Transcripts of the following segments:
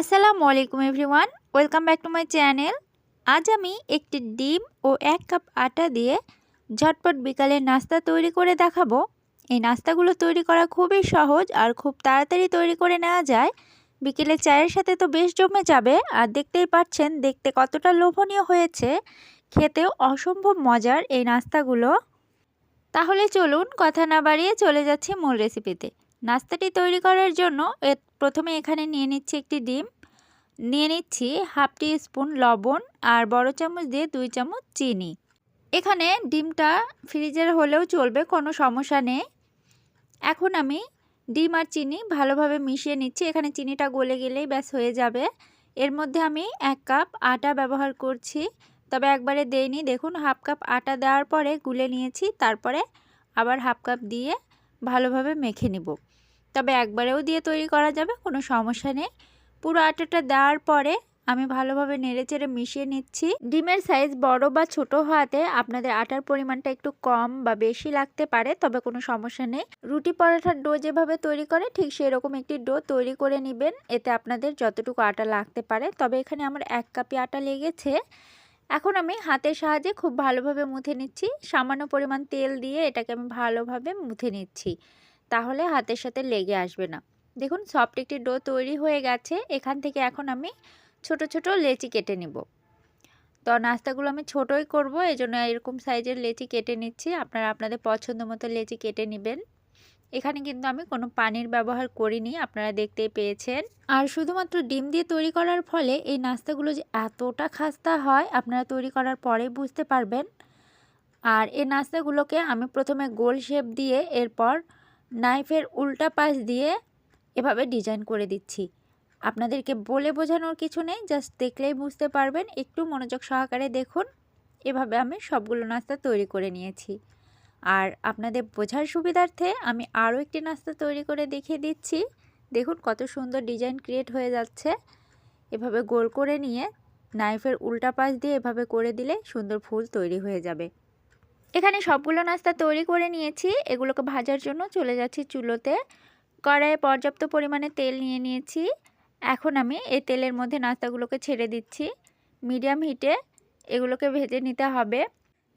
আসসালামু আলাইকুম everyone, welcome back to my channel. আজ আমি একটি ডিম ও এক কাপ আটা দিয়ে ঝটপট বিকালের নাস্তা তৈরি করে দেখাবো। এই নাস্তাগুলো তৈরি করা খুবই সহজ আর খুব তাড়াতাড়ি তৈরি করে নেওয়া যায়। বিকেলে চায়ের সাথে তো বেশ জমে যাবে, আর দেখতেই পাচ্ছেন দেখতে কতটা লোভনীয় হয়েছে। খেতেও অসম্ভব মজার এই নাস্তাগুলো। তাহলে চলুন কথা না বাড়িয়ে চলে যাচ্ছি মূল রেসিপিতে নাস্তাটি তৈরি করার জন্য প্রথমে এখানে নিয়ে নিচ্ছি একটি ডিম। নিয়ে নিচ্ছি হাফ টি স্পুন লবণ আর বড় চামচ দিয়ে দুই চামচ চিনি। এখানে ডিমটা ফ্রিজের হলেও চলবে, কোনো সমস্যা নেই। এখন আমি ডিম আর চিনি ভালোভাবে মিশিয়ে নিচ্ছি। এখানে চিনিটা গলে গেলেই ব্যাস হয়ে যাবে। এর মধ্যে আমি এক কাপ আটা ব্যবহার করছি। তবে একবারে দেইনি। দেখুন, হাফ কাপ আটা দেওয়ার পরে গুলে নিয়েছি। তারপরে আবার হাফ কাপ দিয়ে ভালোভাবে মেখে নিব। তবে একবারেও দিয়ে তৈরি করা যাবে, কোনো সমস্যা নেই। পুরো আটাটা দেওয়ার পরে আমি ভালোভাবে নেড়েচেড়ে মিশিয়ে নিচ্ছি। ডিমের সাইজ বড় বা ছোট হওয়াতে আপনাদের আটার পরিমাণটা একটু কম বা বেশি লাগতে পারে, তবে কোনো সমস্যা নেই। রুটি পরোটার ডো যেভাবে তৈরি করে, ঠিক সেরকম একটি ডো তৈরি করে নেবেন। এতে আপনাদের যতটুকু আটা লাগতে পারে, তবে এখানে আমার এক কাপি আটা লেগেছে। এখন আমি হাতের সাহায্যে খুব ভালোভাবে মুথে নিচ্ছি। সামান্য পরিমাণ তেল দিয়ে এটাকে আমি ভালোভাবে মুথে নিচ্ছি। তাহলে হাতের সাথে লেগে আসবে না। দেখুন, সফট একটি ডো তৈরি হয়ে গেছে। এখান থেকে এখন আমি ছোট ছোট লেচি কেটে নিব। তো নাস্তাগুলো আমি ছোটোই করব এই জন্য এরকম সাইজের লেচি কেটে নিচ্ছি। আপনারা আপনাদের পছন্দ মতো লেচি কেটে নেবেন। এখানে কিন্তু আমি কোনো পানির ব্যবহার করিনি, আপনারা দেখতেই পেয়েছেন। আর শুধুমাত্র ডিম দিয়ে তৈরি করার ফলে এই নাস্তাগুলো যে এতটা খাস্তা হয়, আপনারা তৈরি করার পরেই বুঝতে পারবেন। আর এই নাস্তাগুলোকে আমি প্রথমে গোল শেপ দিয়ে এরপর নাইফের উল্টা পাশ দিয়ে এভাবে ডিজাইন করে দিচ্ছি। আপনাদেরকে বলে বোঝানোর কিছু নেই, জাস্ট দেখলেই বুঝতে পারবেন। একটু মনোযোগ সহকারে দেখুন। এভাবে আমি সবগুলো নাস্তা তৈরি করে নিয়েছি। আর আপনাদের বোঝার সুবিধার্থে আমি আরও একটি নাস্তা তৈরি করে দেখিয়ে দিচ্ছি। দেখুন কত সুন্দর ডিজাইন ক্রিয়েট হয়ে যাচ্ছে। এভাবে গোল করে নিয়ে নাইফের উল্টা পাশ দিয়ে এভাবে করে দিলে সুন্দর ফুল তৈরি হয়ে যাবে। এখানে সবগুলো নাস্তা তৈরি করে নিয়েছি। এগুলোকে ভাজার জন্য চলে যাচ্ছি চুলোতে। কড়াইয়ে পর্যাপ্ত পরিমাণে তেল নিয়ে নিয়েছি। এখন আমি এই তেলের মধ্যে নাস্তাগুলোকে ছেড়ে দিচ্ছি। মিডিয়াম হিটে এগুলোকে ভেজে নিতে হবে।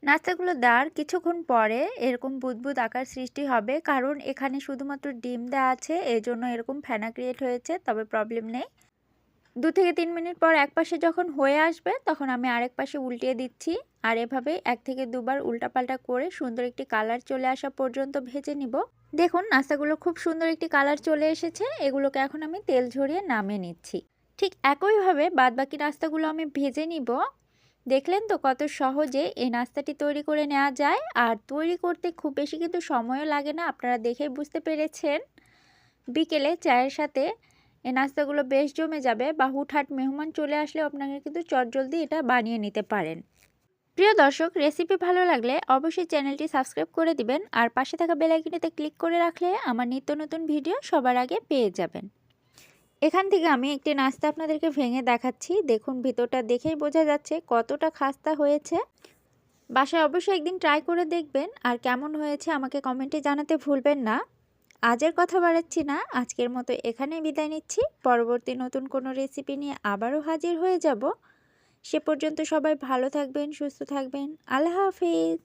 নাস্তাগুলো দেওয়ার কিছুক্ষণ পরে এরকম বুদবুদ আকার সৃষ্টি হবে, কারণ এখানে শুধুমাত্র ডিম দেওয়া আছে এই জন্য এরকম ফেনা ক্রিয়েট হয়েছে, তবে প্রবলেম নেই। দু থেকে তিন মিনিট পর এক পাশে যখন হয়ে আসবে, তখন আমি আরেক পাশে উল্টিয়ে দিচ্ছি। আর এভাবে এক থেকে দুবার উল্টাপাল্টা করে সুন্দর একটি কালার চলে আসা পর্যন্ত ভেজে নিব। দেখুন, নাস্তাগুলো খুব সুন্দর একটি কালার চলে এসেছে। এগুলোকে এখন আমি তেল ঝরিয়ে নামিয়ে নিচ্ছি। ঠিক একইভাবে বাদবাকি নাস্তাগুলো আমি ভেজে নিব। দেখলেন তো কত সহজে এই নাস্তাটি তৈরি করে নেওয়া যায়। আর তৈরি করতে খুব বেশি কিন্তু সময়ও লাগে না, আপনারা দেখে বুঝতে পেরেছেন। বিকেলে চায়ের সাথে এই নাস্তাগুলো বেশ জমে যাবে বা হুটহাট মেহমান চলে আসলে আপনারা কিন্তু চটজলদি এটা বানিয়ে নিতে পারেন। প্রিয় দর্শক, রেসিপি ভালো লাগলে অবশ্যই চ্যানেলটি সাবস্ক্রাইব করে দিবেন আর পাশে থাকা বেলাইকিনিতে ক্লিক করে রাখলে আমার নিত্য নতুন ভিডিও সবার আগে পেয়ে যাবেন। এখান থেকে আমি একটি নাস্তা আপনাদেরকে ভেঙে দেখাচ্ছি। দেখুন, ভিতরটা দেখেই বোঝা যাচ্ছে কতটা খাস্তা হয়েছে। বাসায় অবশ্যই একদিন ট্রাই করে দেখবেন আর কেমন হয়েছে আমাকে কমেন্টে জানাতে ভুলবেন না। আজের কথা বাড়াচ্ছি না, আজকের মতো এখানে বিদায় নিচ্ছি। পরবর্তী নতুন কোনো রেসিপি নিয়ে আবারও হাজির হয়ে যাব। সে পর্যন্ত সবাই ভালো থাকবেন, সুস্থ থাকবেন। আল্লাহ হাফিজ।